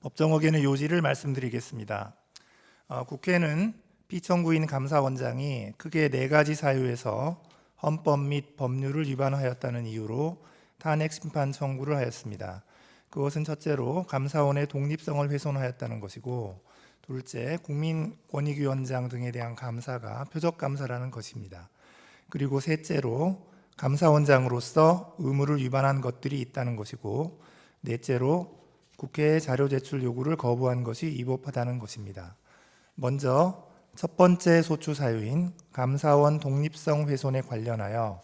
법정어견의 요지를 말씀드리겠습니다. 어, 국회는 피청구인 감사원장이 크게 네 가지 사유에서 헌법 및 법률을 위반하였다는 이유로 탄핵 심판 청구를 하였습니다. 그것은 첫째로 감사원의 독립성을 훼손하였다는 것이고 둘째 국민권익위원장 등에 대한 감사가 표적 감사라는 것입니다. 그리고 셋째로 감사원장으로서 의무를 위반한 것들이 있다는 것이고 넷째로 국회에 자료 제출 요구를 거부한 것이 위법하다는 것입니다. 먼저 첫 번째 소추 사유인 감사원 독립성 훼손에 관련하여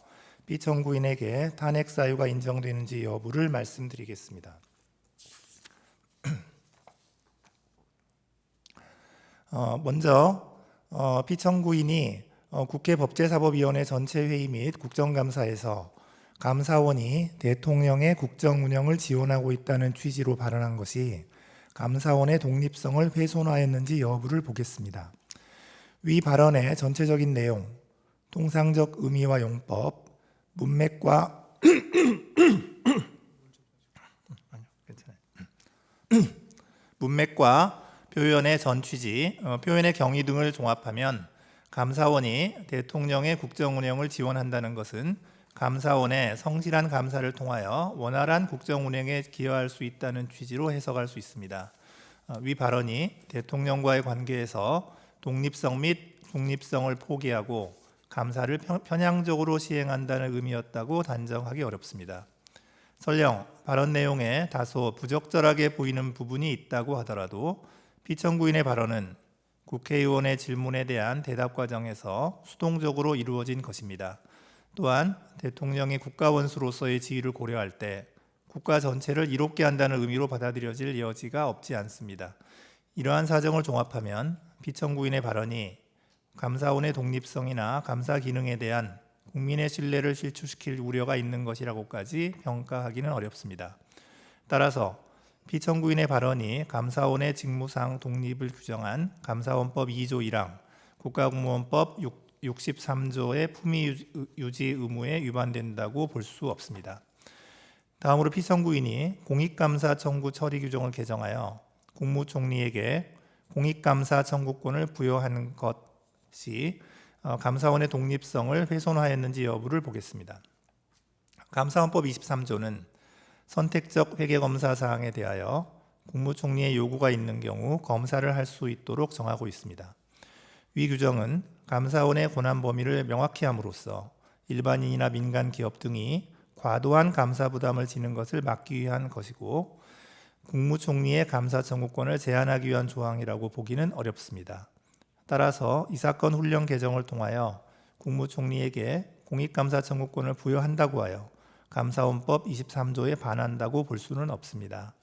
피청구인에게 탄핵 사유가 인정되는지 여부를 말씀드리겠습니다. 어, 먼저 어, 피청구인이 어, 국회 법제사법위원회 전체 회의 및 국정감사에서 감사원이 대통령의 국정 운영을 지원하고 있다는 취지로 발언한 것이 감사원의 독립성을 훼손하였는지 여부를 보겠습니다. 위 발언의 전체적인 내용, 통상적 의미와 용법, 문맥과. 문맥과 표현의 전 취지, 어, 표현의 경위 등을 종합하면 감사원이 대통령의 국정 운영을 지원한다는 것은 감사원의 성실한 감사를 통하여 원활한 국정 운영에 기여할 수 있다는 취지로 해석할 수 있습니다. 어, 위 발언이 대통령과의 관계에서 독립성 및 중립성을 포기하고 감사를 편- 편향적으로 시행한다는 의미였다고 단정하기 어렵습니다. 설령 발언 내용에 다소 부적절하게 보이는 부분이 있다고 하더라도 피청구인의 발언은 국회의원의 질문에 대한 대답 과정에서 수동적으로 이루어진 것입니다. 또한 대통령이 국가 원수로서의 지위를 고려할 때 국가 전체를 이롭게 한다는 의미로 받아들여질 여지가 없지 않습니다. 이러한 사정을 종합하면 피청구인의 발언이 감사원의 독립성이나 감사 기능에 대한 국민의 신뢰를 실추시킬 우려가 있는 것이라고까지 평가하기는 어렵습니다. 따라서 피청구인의 발언이 감사원의 직무상 독립을 규정한 감사원법 2조 1항, 국가공무원법 63조의 품위 유지- 의무에 위반된다고 볼 수 없습니다. 다음으로 피청구인이 공익감사 청구 처리 규정을 개정하여 국무총리에게 공익감사 청구권을 부여한 것이 어, 감사원의 독립성을 훼손하였는지 여부를 보겠습니다. 감사원법 23조는 선택적 회계검사 사항에 대하여 국무총리의 요구가 있는 경우 검사를 할 수 있도록 정하고 있습니다. 위 규정은 감사원의 권한 범위를 명확히 함으로써 일반인이나 민간 기업 등이 과도한 감사 부담을 지는 것을 막기 위한 것이고 국무총리의 감사 청구권을 제한하기 위한 조항이라고 보기는 어렵습니다. 따라서 이 사건 훈령 개정을 통하여 국무총리에게 공익감사 청구권을 부여한다고 하여 감사원법 23조에 반한다고 볼 수는 없습니다.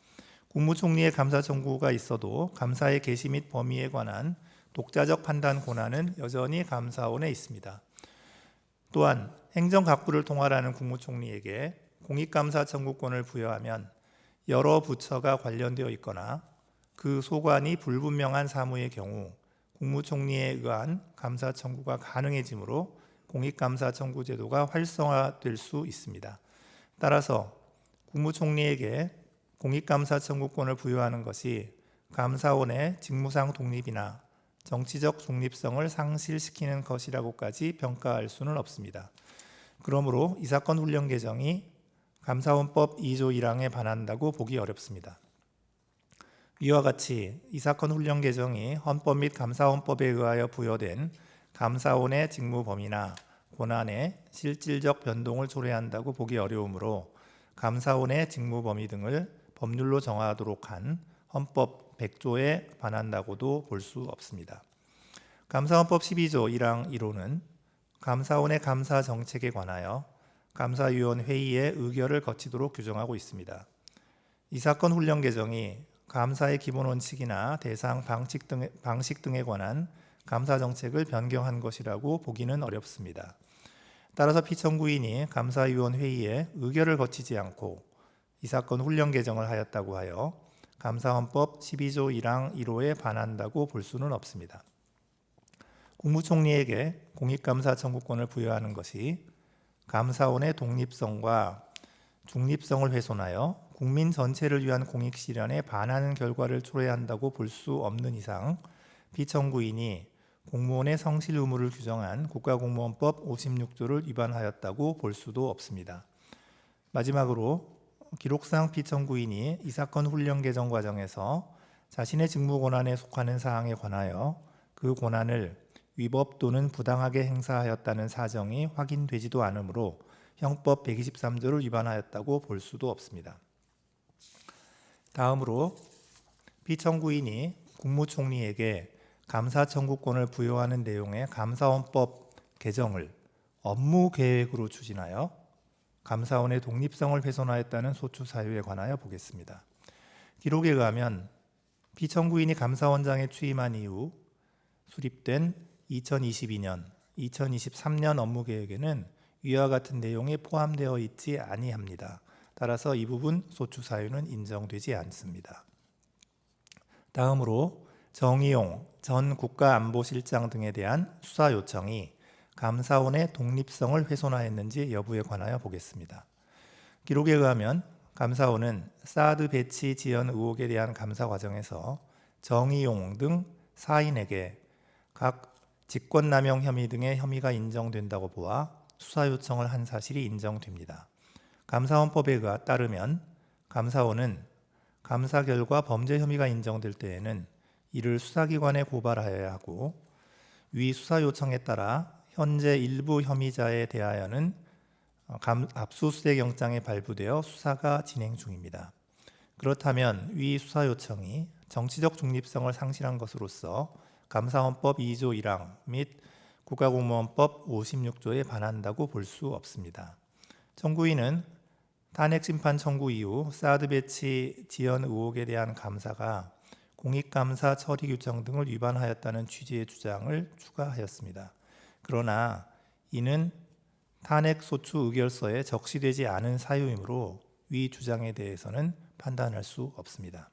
국무총리의 감사 청구가 있어도 감사의 개시 및 범위에 관한 독자적 판단 권한은 여전히 감사원에 있습니다. 또한 행정각부를 통할하는 국무총리에게 공익감사 청구권을 부여하면 여러 부처가 관련되어 있거나 그 소관이 불분명한 사무의 경우 국무총리에 의한 감사 청구가 가능해지므로 공익감사 청구 제도가 활성화될 수 있습니다. 따라서 국무총리에게 공익감사 청구권을 부여하는 것이 감사원의 직무상 독립이나 정치적 중립성을 상실시키는 것이라고까지 평가할 수는 없습니다. 그러므로 이 사건 훈령 개정이 감사원법 2조 1항에 반한다고 보기 어렵습니다. 이와 같이 이 사건 훈령 개정이 헌법 및 감사원법에 의하여 부여된 감사원의 직무 범위나 권한의 실질적 변동을 초래한다고 보기 어려우므로 감사원의 직무 범위 등을 법률로 정하도록 한 헌법 100조에 반한다고도 볼 수 없습니다. 감사원법 12조 1항 1호는 감사원의 감사 정책에 관하여 감사위원 회의의 의결을 거치도록 규정하고 있습니다. 이 사건 훈령 개정이 감사의 기본 원칙이나 대상 방식 등 방식 등에 관한 감사 정책을 변경한 것이라고 보기는 어렵습니다. 따라서 피청구인이 감사위원 회의에 의결을 거치지 않고 이 사건 훈령 개정을 하였다고 하여 감사헌법 12조 1항 1호에 반한다고 볼 수는 없습니다. 국무총리에게 공익감사 청구권을 부여하는 것이 감사원의 독립성과 중립성을 훼손하여 국민 전체를 위한 공익 실현에 반하는 결과를 초래한다고 볼 수 없는 이상 피청구인이 공무원의 성실 의무를 규정한 국가공무원법 56조를 위반하였다고 볼 수도 없습니다. 마지막으로 기록상 피청구인이 이 사건 훈련 개정 과정에서 자신의 직무 권한에 속하는 사항에 관하여 그 권한을 위법 또는 부당하게 행사하였다는 사정이 확인되지도 않으므로 형법 123조를 위반하였다고 볼 수도 없습니다. 다음으로 피청구인이 국무총리에게 감사 청구권을 부여하는 내용의 감사원법 개정을 업무 계획으로 추진하여 감사원의 독립성을 훼손하였다는 소추 사유에 관하여 보겠습니다. 기록에 의하면 피청구인이 감사원장에 취임한 이후 수립된 2022년, 2023년 업무 계획에는 위와 같은 내용이 포함되어 있지 아니합니다. 따라서 이 부분 소추 사유는 인정되지 않습니다. 다음으로 정의용 전 국가안보실장 등에 대한 수사 요청이 감사원의 독립성을 훼손하였는지 여부에 관하여 보겠습니다. 기록에 의하면 감사원은 사드 배치 지연 의혹에 대한 감사 과정에서 정의용 등 사인에게 각 직권남용 혐의 등의 혐의가 인정된다고 보아 수사 요청을 한 사실이 인정됩니다. 감사원법에 따르면 감사원은 감사 결과 범죄 혐의가 인정될 때에는 이를 수사기관에 고발하여야 하고 위 수사 요청에 따라 현재 일부 혐의자에 대하여는 어, 감, 압수수색 영장이 발부되어 수사가 진행 중입니다. 그렇다면 위 수사 요청이 정치적 중립성을 상실한 것으로서 감사원법 2조 1항 및 국가공무원법 56조에 반한다고 볼 수 없습니다. 청구인은 탄핵 심판 청구 이후 사드 배치 지연 의혹에 대한 감사가 공익감사 처리 규정 등을 위반하였다는 취지의 주장을 추가하였습니다. 그러나 이는 탄핵 소추 의결서에 적시되지 않은 사유이므로 위 주장에 대해서는 판단할 수 없습니다.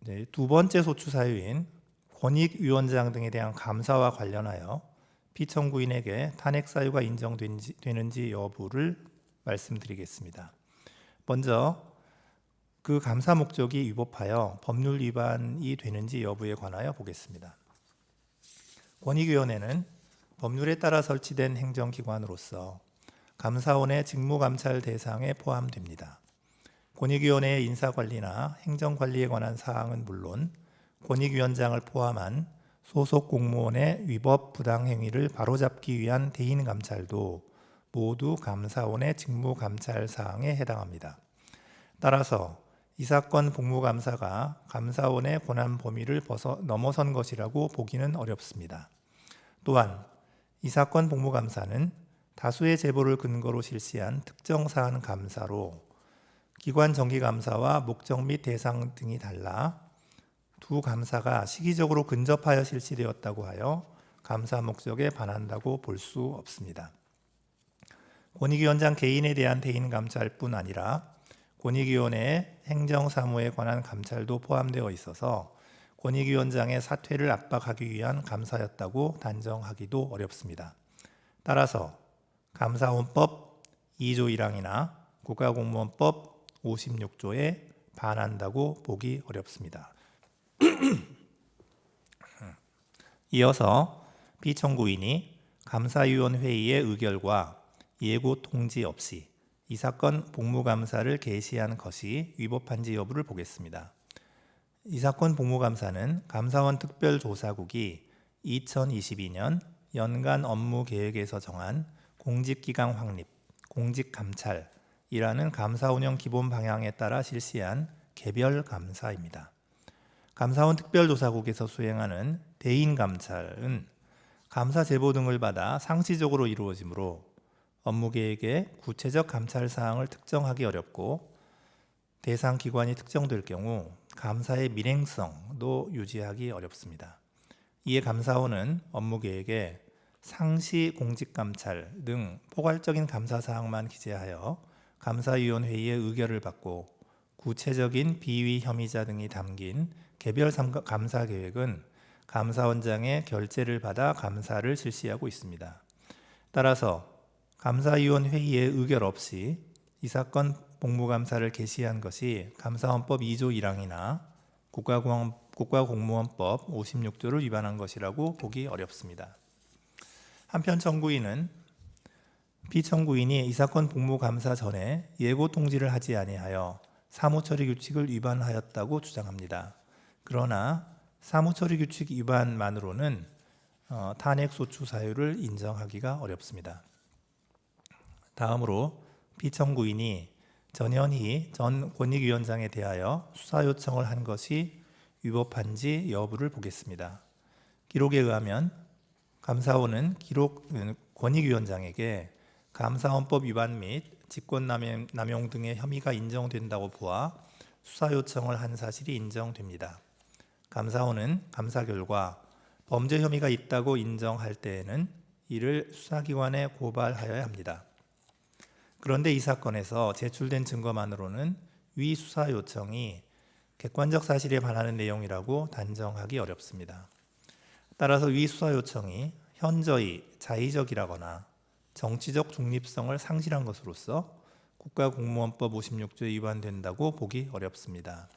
네, 두 번째 소추 사유인 권익위원장 등에 대한 감사와 관련하여 피청구인에게 탄핵 사유가 인정되는지 여부를 말씀드리겠습니다. 먼저 그 감사 목적이 위법하여 법률 위반이 되는지 여부에 관하여 보겠습니다. 권익위원회는 법률에 따라 설치된 행정기관으로서 감사원의 직무감찰 대상에 포함됩니다. 권익위원회의 인사관리나 행정관리에 관한 사항은 물론 권익위원장을 포함한 소속 공무원의 위법 부당행위를 바로잡기 위한 대인 감찰도 모두 감사원의 직무감찰 사항에 해당합니다. 따라서 이 사건 복무감사가 감사원의 권한 범위를 벗어 넘어선 것이라고 보기는 어렵습니다. 또한 이 사건 복무감사는 다수의 제보를 근거로 실시한 특정 사안 감사로 기관 정기 감사와 목적 및 대상 등이 달라 두 감사가 시기적으로 근접하여 실시되었다고 하여 감사 목적에 반한다고 볼 수 없습니다. 권익위원장 개인에 대한 대인 감찰뿐 아니라 권익위원회의 행정사무에 관한 감찰도 포함되어 있어서 권익위원장의 사퇴를 압박하기 위한 감사였다고 단정하기도 어렵습니다. 따라서 감사원법 2조 1항이나 국가공무원법 56조에 반한다고 보기 어렵습니다. 이어서 비청구인이 감사위원 회의의 의결과 예고 통지 없이 이 사건 복무감사를 개시한 것이 위법한지 여부를 보겠습니다. 이 사건 복무감사는 감사원 특별조사국이 2022년 연간 업무 계획에서 정한 공직기강 확립, 공직감찰이라는 감사 운영 기본 방향에 따라 실시한 개별 감사입니다. 감사원 특별조사국에서 수행하는 대인 감찰은 감사 제보 등을 받아 상시적으로 이루어지므로 업무 계획의 구체적 감찰 사항을 특정하기 어렵고 대상 기관이 특정될 경우 감사의 밀행성도 유지하기 어렵습니다. 이에 감사원은 업무 계획에 상시 공직 감찰 등 포괄적인 감사 사항만 기재하여 감사위원회의의 의결을 받고 구체적인 비위 혐의자 등이 담긴 개별 감사 계획은 감사원장의 결재를 받아 감사를 실시하고 있습니다. 따라서 감사위원 회의의 의결 없이 이 사건 복무감사를 개시한 것이 감사원법 2조 1항이나 국가공무원, 국가공무원법 56조를 위반한 것이라고 보기 어렵습니다. 한편 청구인은 피청구인이 이 사건 복무감사 전에 예고 통지를 하지 아니하여 사무처리 규칙을 위반하였다고 주장합니다. 그러나 사무처리 규칙 위반만으로는 어, 탄핵 소추 사유를 인정하기가 어렵습니다. 다음으로 피청구인이 전현희 전 권익위원장에 대하여 수사 요청을 한 것이 위법한지 여부를 보겠습니다. 기록에 의하면 감사원은 기록 음, 권익위원장에게 감사원법 위반 및 직권남용 남용 등의 혐의가 인정된다고 보아 수사 요청을 한 사실이 인정됩니다. 감사원은 감사 결과 범죄 혐의가 있다고 인정할 때에는 이를 수사기관에 고발하여야 합니다. 그런데 이 사건에서 제출된 증거만으로는 위 수사 요청이 객관적 사실에 반하는 내용이라고 단정하기 어렵습니다. 따라서 위 수사 요청이 현저히 자의적이라거나 정치적 중립성을 상실한 것으로서 국가공무원법 56조에 위반된다고 보기 어렵습니다.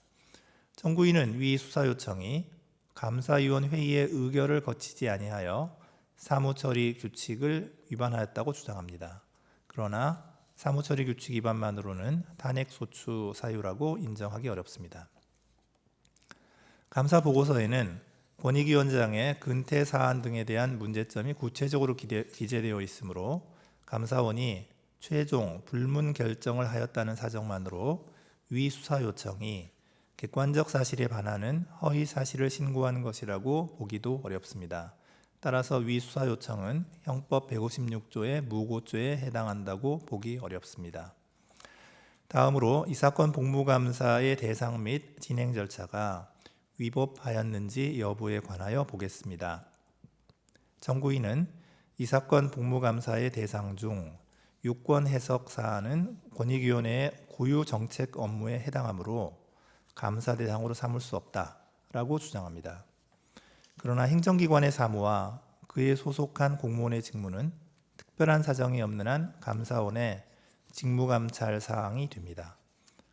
청구인은 위 수사 요청이 감사위원 회의의 의결을 거치지 아니하여 사무처리 규칙을 위반하였다고 주장합니다. 그러나 사무처리 규칙 위반만으로는 탄핵 소추 사유라고 인정하기 어렵습니다. 감사 보고서에는 권익위원장의 근태 사안 등에 대한 문제점이 구체적으로 기재되어 있으므로 감사원이 최종 불문 결정을 하였다는 사정만으로 위 수사 요청이 객관적 사실에 반하는 허위 사실을 신고한 것이라고 보기도 어렵습니다. 따라서 위 수사 요청은 형법 156조의 무고죄에 해당한다고 보기 어렵습니다. 다음으로 이 사건 복무감사의 대상 및 진행 절차가 위법하였는지 여부에 관하여 보겠습니다. 정구인은 이 사건 복무감사의 대상 중 유권 해석 사안은 권익위원회의 고유 정책 업무에 해당하므로 감사 대상으로 삼을 수 없다라고 주장합니다. 그러나 행정기관의 사무와 그에 소속한 공무원의 직무는 특별한 사정이 없는 한 감사원의 직무감찰 사항이 됩니다.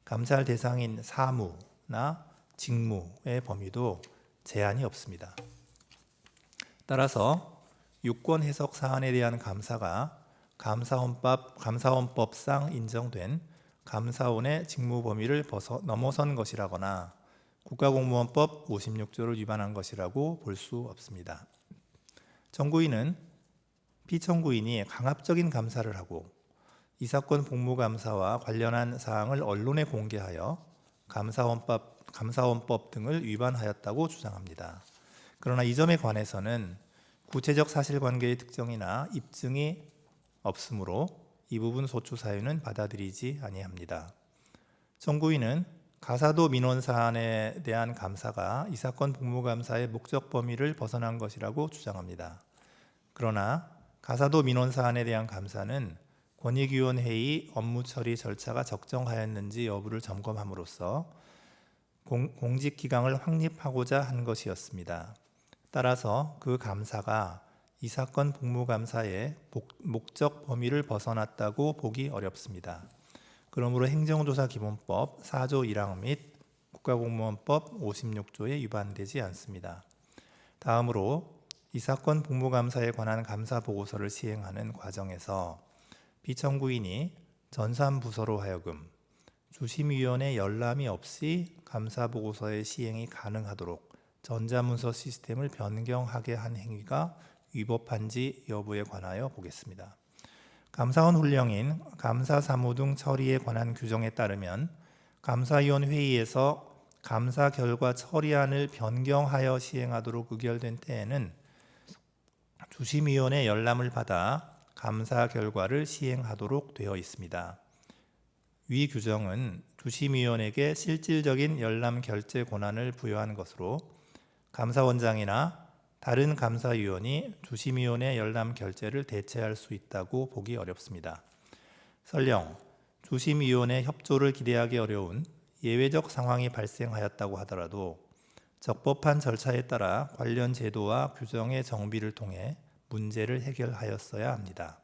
감찰 대상인 사무나 직무의 범위도 제한이 없습니다. 따라서 유권 해석 사안에 대한 감사가 감사원법 감사원법상 인정된 감사원의 직무 범위를 벗어 넘어선 것이라거나 국가공무원법 56조를 위반한 것이라고 볼 수 없습니다. 정구인은 피청구인이 강압적인 감사를 하고 이 사건 복무감사와 관련한 사항을 언론에 공개하여 감사원법, 감사원법 등을 위반하였다고 주장합니다. 그러나 이 점에 관해서는 구체적 사실관계의 특정이나 입증이 없으므로 이 부분 소추 사유는 받아들이지 아니합니다. 정구인은 가사도 민원 사안에 대한 감사가 이 사건 복무감사의 목적 범위를 벗어난 것이라고 주장합니다. 그러나 가사도 민원 사안에 대한 감사는 권익위원 회의 업무 처리 절차가 적정하였는지 여부를 점검함으로써 공, 공직 기강을 확립하고자 한 것이었습니다. 따라서 그 감사가 이 사건 복무감사의 목적 범위를 벗어났다고 보기 어렵습니다. 그러므로 행정조사 기본법 4조 1항 및 국가공무원법 56조에 위반되지 않습니다. 다음으로 이 사건 복무감사에 관한 감사 보고서를 시행하는 과정에서 비청구인이 전산부서로 하여금 주심위원회 열람이 없이 감사 보고서의 시행이 가능하도록 전자문서 시스템을 변경하게 한 행위가 위법한지 여부에 관하여 보겠습니다. 감사원 훈령인 감사 사무 등 처리에 관한 규정에 따르면 감사위원 회의에서 감사 결과 처리안을 변경하여 시행하도록 의결된 때에는 주심위원회 열람을 받아 감사 결과를 시행하도록 되어 있습니다. 위 규정은 주심위원에게 실질적인 열람 결재 권한을 부여한 것으로 감사원장이나 다른 감사위원이 주심위원회 열람 결재를 대체할 수 있다고 보기 어렵습니다. 설령 주심위원회 협조를 기대하기 어려운 예외적 상황이 발생하였다고 하더라도 적법한 절차에 따라 관련 제도와 규정의 정비를 통해 문제를 해결하였어야 합니다.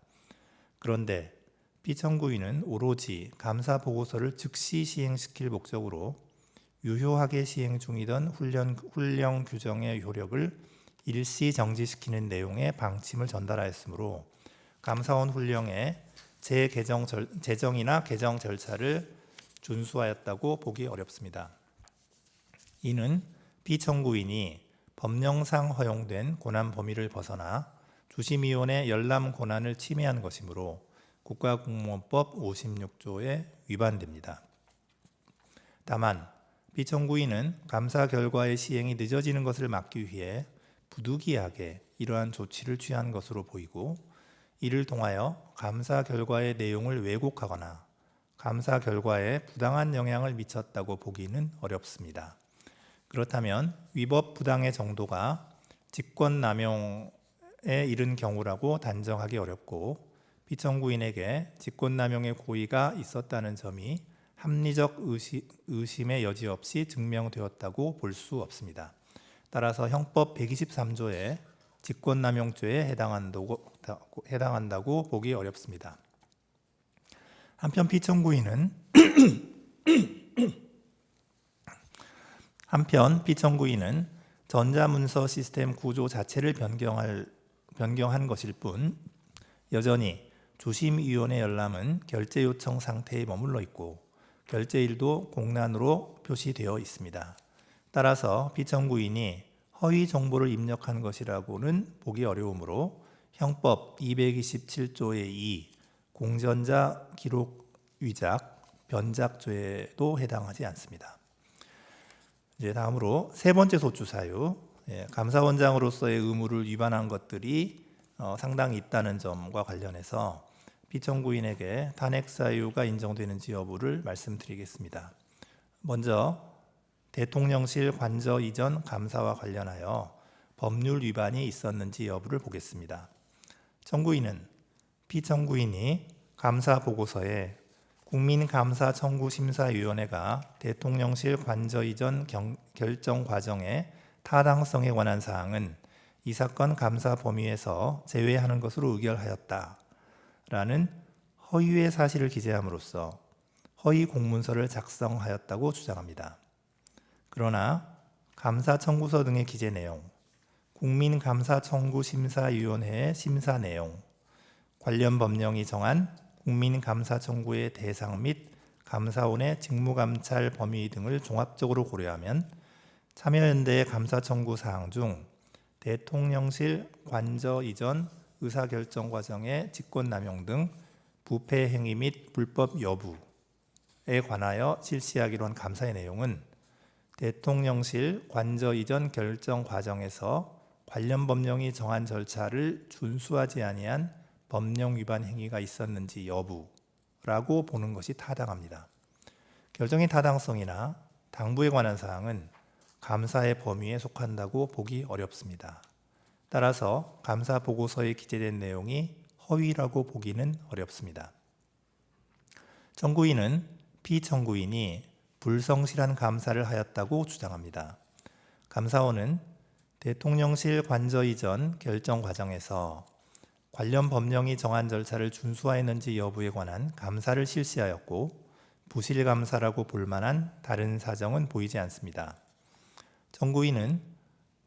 그런데 피청구인은 오로지 감사 보고서를 즉시 시행시킬 목적으로 유효하게 시행 중이던 훈련, 훈령 규정의 효력을 일시 정지시키는 내용의 방침을 전달하였으므로 감사원 훈령의 재개정 절, 제정이나 개정 절차를 준수하였다고 보기 어렵습니다. 이는 피청구인이 법령상 허용된 권한 범위를 벗어나 주심위원회 열람 권한을 침해한 것이므로 국가공무원법 56조에 위반됩니다. 다만 피청구인은 감사 결과의 시행이 늦어지는 것을 막기 위해 부득이하게 이러한 조치를 취한 것으로 보이고 이를 통하여 감사 결과의 내용을 왜곡하거나 감사 결과에 부당한 영향을 미쳤다고 보기는 어렵습니다. 그렇다면 위법 부당의 정도가 직권 남용에 이른 경우라고 단정하기 어렵고 피청구인에게 직권 남용의 고의가 있었다는 점이 합리적 의심의 여지 없이 증명되었다고 볼 수 없습니다. 따라서 형법 123조의 직권남용죄에 해당한다고, 해당한다고 보기 어렵습니다. 한편 피청구인은 한편 피청구인은 전자문서 시스템 구조 자체를 변경할 변경한 것일 뿐 여전히 조심위원회 열람은 결제 요청 상태에 머물러 있고 결제일도 공란으로 표시되어 있습니다. 따라서 피청구인이 허위 정보를 입력한 것이라고는 보기 어려우므로 형법 227조의 2 공전자 기록 위작 변작죄에도 해당하지 않습니다. 이제 다음으로 세 번째 소추 사유 예, 감사원장으로서의 의무를 위반한 것들이 어, 상당히 있다는 점과 관련해서 피청구인에게 탄핵 사유가 인정되는지 여부를 말씀드리겠습니다. 먼저 대통령실 관저 이전 감사와 관련하여 법률 위반이 있었는지 여부를 보겠습니다. 청구인은 피청구인이 감사 보고서에 국민감사청구심사위원회가 대통령실 관저 이전 경, 결정 과정의 타당성에 관한 사항은 이 사건 감사 범위에서 제외하는 것으로 의결하였다. 라는 허위의 사실을 기재함으로써 허위 공문서를 작성하였다고 주장합니다. 그러나 감사 청구서 등의 기재 내용, 국민 감사 청구 심사위원회의 심사 내용, 관련 법령이 정한 국민 감사 청구의 대상 및 감사원의 직무 감찰 범위 등을 종합적으로 고려하면 참여연대의 감사 청구 사항 중 대통령실 관저 이전 의사결정 과정의 직권남용 등 부패 행위 및 불법 여부에 관하여 실시하기로 한 감사의 내용은 대통령실 관저 이전 결정 과정에서 관련 법령이 정한 절차를 준수하지 아니한 법령 위반 행위가 있었는지 여부라고 보는 것이 타당합니다. 결정의 타당성이나 당부에 관한 사항은 감사의 범위에 속한다고 보기 어렵습니다. 따라서 감사 보고서에 기재된 내용이 허위라고 보기는 어렵습니다. 청구인은 피청구인이 불성실한 감사를 하였다고 주장합니다. 감사원은 대통령실 관저 이전 결정 과정에서 관련 법령이 정한 절차를 준수하였는지 여부에 관한 감사를 실시하였고 부실 감사라고 볼 만한 다른 사정은 보이지 않습니다. 청구인은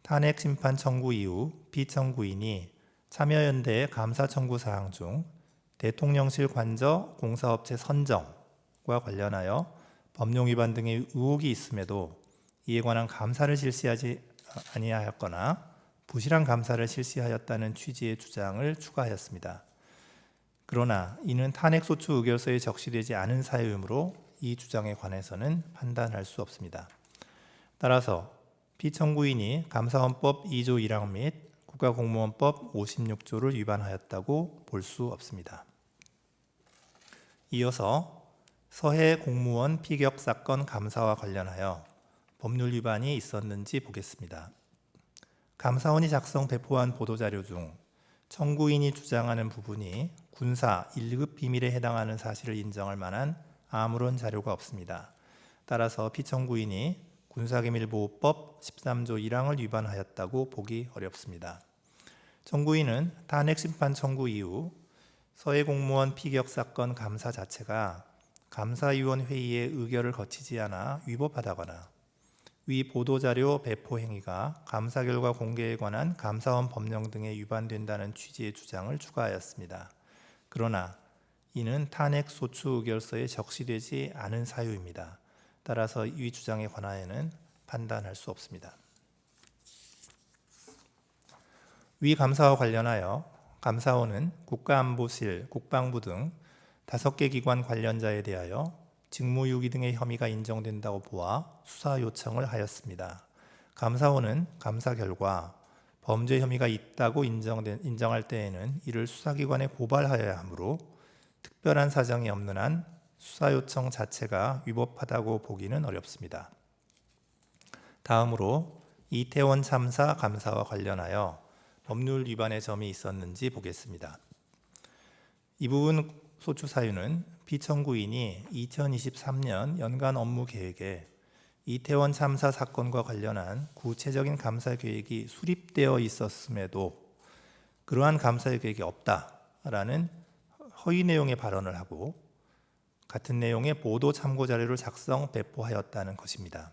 탄핵 심판 청구 이후 피청구인이 참여연대의 감사 청구 사항 중 대통령실 관저 공사업체 선정과 관련하여 법령 위반 등의 의혹이 있음에도 이에 관한 감사를 실시하지 아니하였거나 부실한 감사를 실시하였다는 취지의 주장을 추가하였습니다. 그러나 이는 탄핵 소추 의결서에 적시되지 않은 사유이므로 이 주장에 관해서는 판단할 수 없습니다. 따라서 피청구인이 감사원법 2조 1항 및 국가공무원법 56조를 위반하였다고 볼 수 없습니다. 이어서 서해 공무원 피격 사건 감사와 관련하여 법률 위반이 있었는지 보겠습니다. 감사원이 작성 배포한 보도자료 중 청구인이 주장하는 부분이 군사 1급 비밀에 해당하는 사실을 인정할 만한 아무런 자료가 없습니다. 따라서 피청구인이 군사기밀보호법 13조 1항을 위반하였다고 보기 어렵습니다. 청구인은 탄핵 심판 청구 이후 서해 공무원 피격 사건 감사 자체가 감사위원 회의의 의결을 거치지 않아 위법하다거나 위 보도자료 배포 행위가 감사 결과 공개에 관한 감사원 법령 등에 위반된다는 취지의 주장을 추가하였습니다. 그러나 이는 탄핵 소추 의결서에 적시되지 않은 사유입니다. 따라서 이 주장에 관하여는 판단할 수 없습니다. 위 감사와 관련하여 감사원은 국가안보실, 국방부 등 다섯 개 기관 관련자에 대하여 직무유기 등의 혐의가 인정된다고 보아 수사 요청을 하였습니다. 감사원은 감사 결과 범죄 혐의가 있다고 인정된, 인정할 때에는 이를 수사기관에 고발하여야 하므로 특별한 사정이 없는 한 수사 요청 자체가 위법하다고 보기는 어렵습니다. 다음으로 이태원 참사 감사와 관련하여 법률 위반의 점이 있었는지 보겠습니다. 이 부분 소추 사유는 피청구인이 2023년 연간 업무 계획에 이태원 참사 사건과 관련한 구체적인 감사 계획이 수립되어 있었음에도 그러한 감사 계획이 없다라는 허위 내용의 발언을 하고 같은 내용의 보도 참고 자료를 작성 배포하였다는 것입니다.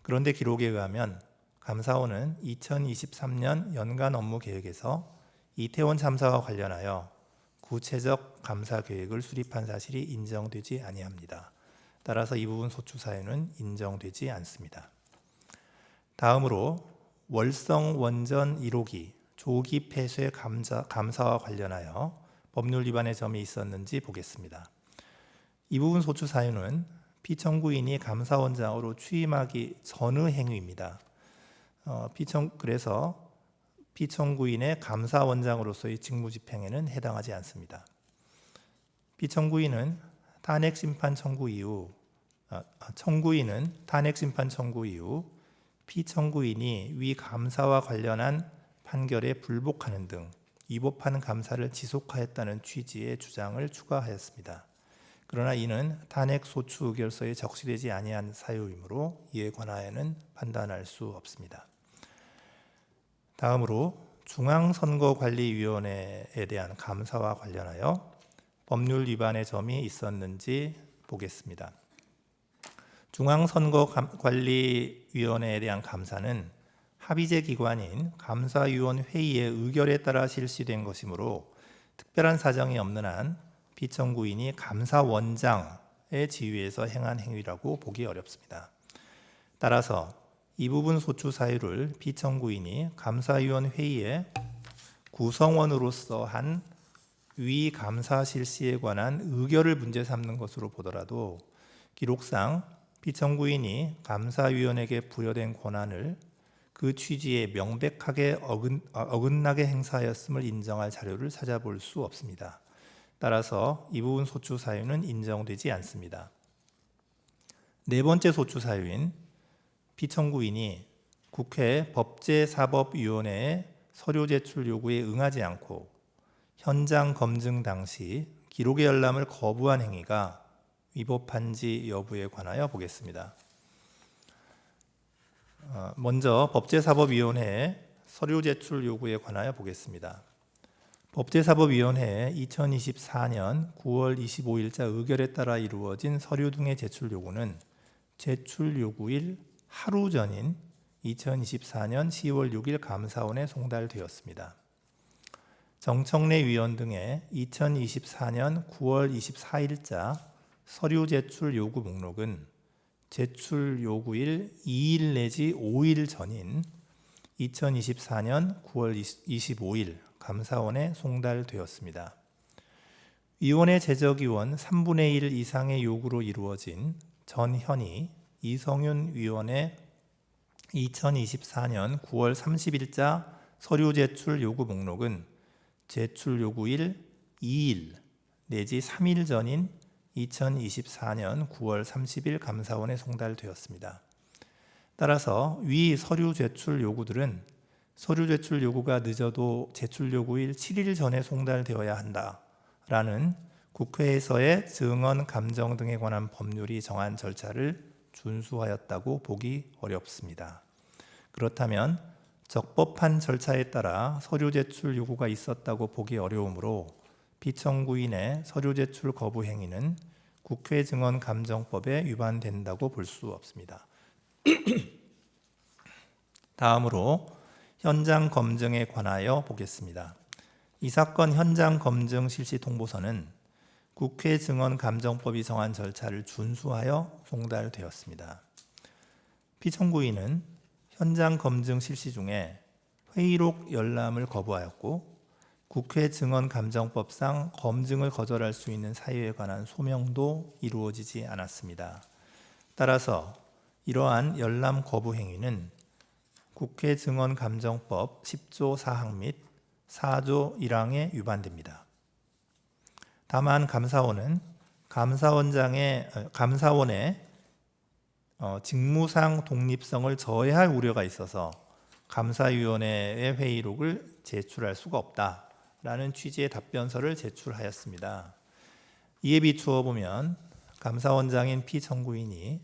그런데 기록에 의하면 감사원은 2023년 연간 업무 계획에서 이태원 참사와 관련하여 구체적 감사 계획을 수립한 사실이 인정되지 아니합니다. 따라서 이 부분 소추 사유는 인정되지 않습니다. 다음으로 월성 원전 1호기 조기 폐쇄 감사, 감사와 관련하여 법률 위반의 점이 있었는지 보겠습니다. 이 부분 소추 사유는 피청구인이 감사원장으로 취임하기 전의 행위입니다. 어, 피청 그래서 피청구인의 감사원장으로서의 직무집행에는 해당하지 않습니다. 피청구인은 탄핵 심판 청구 이후 아, 청구인은 탄핵 심판 청구 이후 피청구인이 위 감사와 관련한 판결에 불복하는 등 위법한 감사를 지속하였다는 취지의 주장을 추가하였습니다. 그러나 이는 탄핵 소추 의결서에 적시되지 아니한 사유이므로 이에 관하여는 판단할 수 없습니다. 다음으로 중앙선거관리위원회에 대한 감사와 관련하여 법률 위반의 점이 있었는지 보겠습니다. 중앙선거관리위원회에 대한 감사는 합의제 기관인 감사위원 회의의 의결에 따라 실시된 것이므로 특별한 사정이 없는 한 피청구인이 감사원장의 지위에서 행한 행위라고 보기 어렵습니다. 따라서 이 부분 소추 사유를 피청구인이 감사위원 회의에 구성원으로서 한 위 감사 실시에 관한 의결을 문제 삼는 것으로 보더라도 기록상 피청구인이 감사위원에게 부여된 권한을 그 취지에 명백하게 어긋, 어긋나게 행사하였음을 인정할 자료를 찾아볼 수 없습니다. 따라서 이 부분 소추 사유는 인정되지 않습니다. 네 번째 소추 사유인 피청구인이 국회 법제사법위원회의 서류 제출 요구에 응하지 않고 현장 검증 당시 기록의 열람을 거부한 행위가 위법한지 여부에 관하여 보겠습니다. 어, 먼저 법제사법위원회의 서류 제출 요구에 관하여 보겠습니다. 법제사법위원회의 2024년 9월 25일자 의결에 따라 이루어진 서류 등의 제출 요구는 제출 요구일 하루 전인 2024년 10월 6일 감사원에 송달되었습니다. 정청래 위원 등의 2024년 9월 24일자 서류 제출 요구 목록은 제출 요구일 2일 내지 5일 전인 2024년 9월 25일 감사원에 송달되었습니다. 위원회 제적위원 3분의 1 이상의 요구로 이루어진 전현희 이성윤 위원의 2024년 9월 30일자 서류 제출 요구 목록은 제출 요구일 2일 내지 3일 전인 2024년 9월 30일 감사원에 송달되었습니다. 따라서 위 서류 제출 요구들은 서류 제출 요구가 늦어도 제출 요구일 7일 전에 송달되어야 한다라는 국회에서의 증언 감정 등에 관한 법률이 정한 절차를 준수하였다고 보기 어렵습니다. 그렇다면 적법한 절차에 따라 서류 제출 요구가 있었다고 보기 어려우므로 피청구인의 서류 제출 거부 행위는 국회 증언 감정법에 위반된다고 볼 수 없습니다. 다음으로 현장 검증에 관하여 보겠습니다. 이 사건 현장 검증 실시 통보서는 국회 증언 감정법이 정한 절차를 준수하여 송달되었습니다. 피청구인은 현장 검증 실시 중에 회의록 열람을 거부하였고 국회 증언 감정법상 검증을 거절할 수 있는 사유에 관한 소명도 이루어지지 않았습니다. 따라서 이러한 열람 거부 행위는 국회 증언 감정법 10조 4항 및 4조 1항에 위반됩니다. 다만 감사원은 감사원장의 어, 감사원의 어, 직무상 독립성을 저해할 우려가 있어서 감사위원회의 회의록을 제출할 수가 없다라는 취지의 답변서를 제출하였습니다. 이에 비추어 보면 감사원장인 피청구인이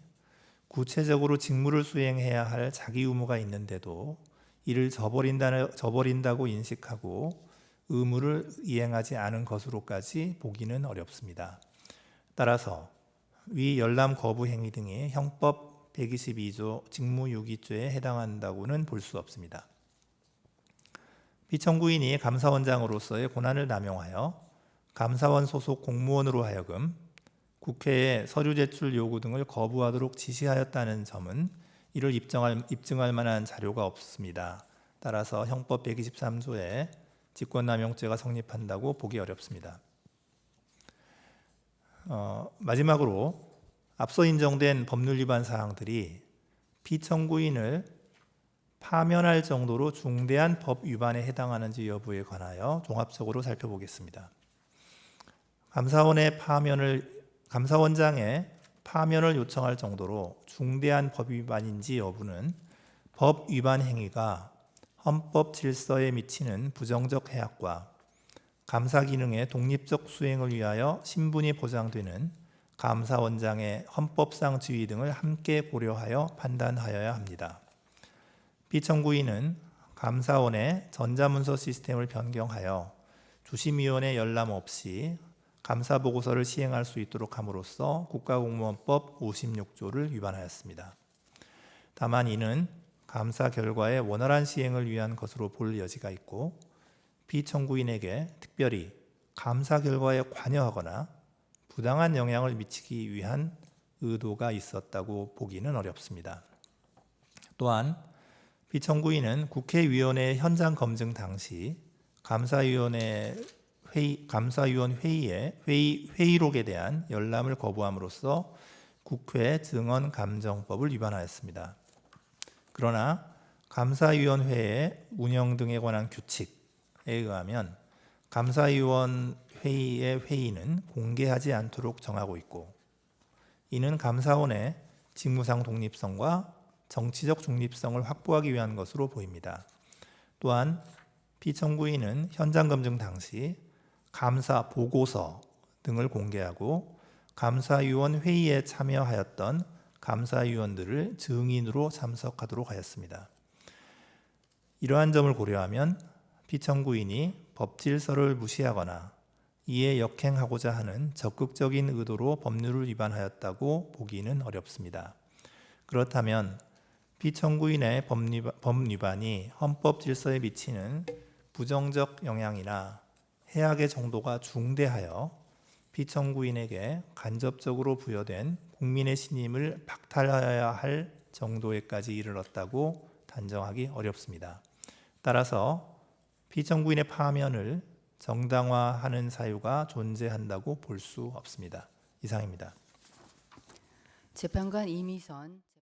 구체적으로 직무를 수행해야 할 자기 의무가 있는데도 이를 저버린다, 저버린다고 인식하고 의무를 이행하지 않은 것으로까지 보기는 어렵습니다. 따라서 위 열람 거부 행위 등이 형법 122조 직무유기죄에 해당한다고는 볼 수 없습니다. 피청구인이 감사원장으로서의 권한을 남용하여 감사원 소속 공무원으로 하여금 국회에 서류 제출 요구 등을 거부하도록 지시하였다는 점은 이를 입증할, 입증할 만한 자료가 없습니다. 따라서 형법 123조에 직권남용죄가 성립한다고 보기 어렵습니다. 어, 마지막으로 앞서 인정된 법률 위반 사항들이 피청구인을 파면할 정도로 중대한 법 위반에 해당하는지 여부에 관하여 종합적으로 살펴보겠습니다. 감사원의 파면을 감사원장의 파면을 요청할 정도로 중대한 법 위반인지 여부는 법 위반 행위가 헌법 질서에 미치는 부정적 해악과 감사 기능의 독립적 수행을 위하여 신분이 보장되는 감사원장의 헌법상 지위 등을 함께 고려하여 판단하여야 합니다. 피청구인은 감사원의 전자문서 시스템을 변경하여 주심위원회 열람 없이 감사 보고서를 시행할 수 있도록 함으로써 국가공무원법 56조를 위반하였습니다. 다만 이는 감사 결과의 원활한 시행을 위한 것으로 볼 여지가 있고 피청구인에게 특별히 감사 결과에 관여하거나 부당한 영향을 미치기 위한 의도가 있었다고 보기는 어렵습니다. 또한 피청구인은 국회위원회 현장 검증 당시 감사위원회 회의, 감사위원 회의에 회의, 회의록에 대한 열람을 거부함으로써 국회 증언 감정법을 위반하였습니다. 그러나 감사위원회의 운영 등에 관한 규칙에 의하면 감사위원 회의의 회의는 공개하지 않도록 정하고 있고 이는 감사원의 직무상 독립성과 정치적 중립성을 확보하기 위한 것으로 보입니다. 또한 피청구인은 현장 검증 당시 감사 보고서 등을 공개하고 감사위원 회의에 참여하였던 감사위원들을 증인으로 참석하도록 하였습니다. 이러한 점을 고려하면 피청구인이 법질서를 무시하거나 이에 역행하고자 하는 적극적인 의도로 법률을 위반하였다고 보기는 어렵습니다. 그렇다면 피청구인의 법 위반이 헌법 질서에 미치는 부정적 영향이나 해악의 정도가 중대하여 피청구인에게 간접적으로 부여된 국민의 신임을 박탈하여야 할 정도에까지 이르렀다고 단정하기 어렵습니다. 따라서 피청구인의 파면을 정당화하는 사유가 존재한다고 볼 수 없습니다. 이상입니다. 재판관 이미선